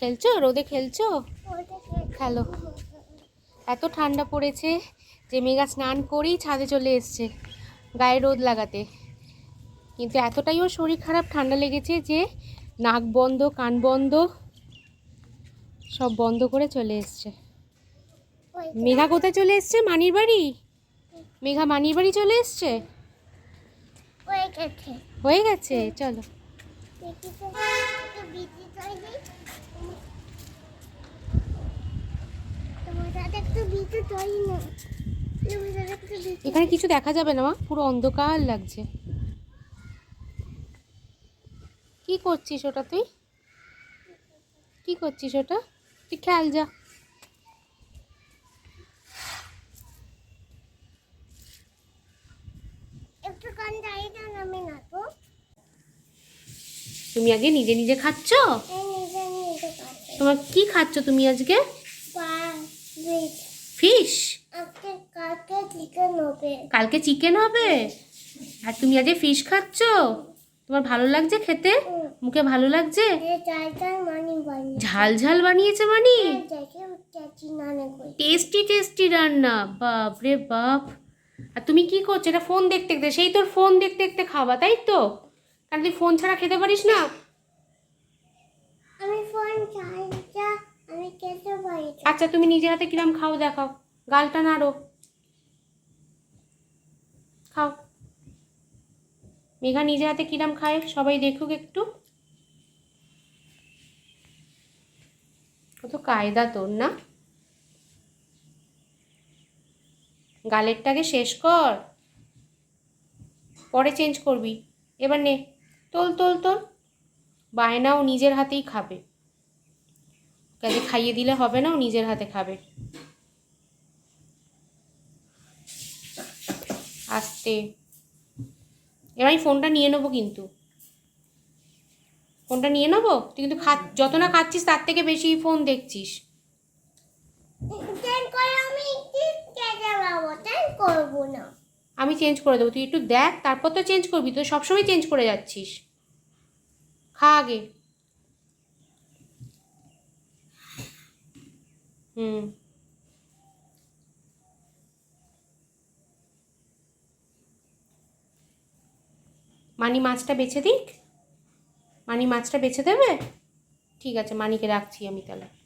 খেলছো? রোদে খেলছো? খেলো। এত ঠান্ডা পড়েছে যে মেঘা স্নান করেই ছাদে চলে এসছে গায়ে রোদ লাগাতে। কিন্তু এতটাই ওর শরীর খারাপ ঠান্ডা লেগেছে যে নাক বন্ধ কান বন্ধ সব বন্ধ করে চলে এসছে। মেঘা কোথায় চলে এসছে? মানির বাড়ি? মেঘা মানির বাড়ি চলে এসছে? হয়ে গেছে। হয়ে গেছে? চলো দেখি তো একটু বিচি তৈরি তোমার দাদা একটু বিচি তৈরি না তোমার দাদা একটু বিচি এখানে কিছু দেখা যাবে না মা পুরো অন্ধকার লাগছে। কি করছিস ওটা তুই? কি করছিস ওটা? তুই খেয়াল যা। তুমি আগে নিজে নিজে খাচ্ছ? পারবে তোমার কি খাচ্ছ তুমি আজকে? ফিশ? কালকে চিকেন হবে। কালকে চিকেন হবে? আর তুমি আজকে ফিশ খাচ্ছ? তোমার ভালো লাগছে খেতে? মুখে ভালো লাগছে? ঝাল ঝাল বানিয়েছে। মানি? কই টেস্টি টেস্টি রান্না। বাপ রে বাপ। আর তুমি কি করছ? এটা ফোন দেখতে দেখতে সেই তোর ফোন দেখতে দেখতে খাওয়া তাই তো? কারণ তুই ফোন ছাড়া খেতে পারিস না আমি ফোন চাই যা আমি খেতে পারি না। আচ্ছা তুমি নিজের হাতে কিরম খাও দেখাও গালটা নাড়ো। খাও। মেঘা নিজের হাতে কিরম খায়, সবাই দেখুক একটু। কত কায়দা তোর, না? গালেরটাকে শেষ কর। পরে চেঞ্জ করবি। এবার নে। তোল তোল তোল। বায়নাও নিজের হাতেই খাবে। কাজে খাইয়ে দিলে হবে না ও নিজের হাতে খাবে। আস্তে। এবার আমি ফোনটা নিয়ে নেব কিন্তু। ফোনটা নিয়ে নেব? তুই কিন্তু খা যত না খাচ্ছিস তার থেকে বেশি ফোন দেখছিস। আমি চেঞ্জ করে দেবো। তুই একটু দেখ তারপর তো চেঞ্জ করবি। তুই সবসময় চেঞ্জ করে যাচ্ছিস। খা আগে। হুম। মানি মাছটা বেছে দিক? মানি মাছটা বেছে দেবে? ঠিক আছে, মানিকে রাখছি আমি তাহলে।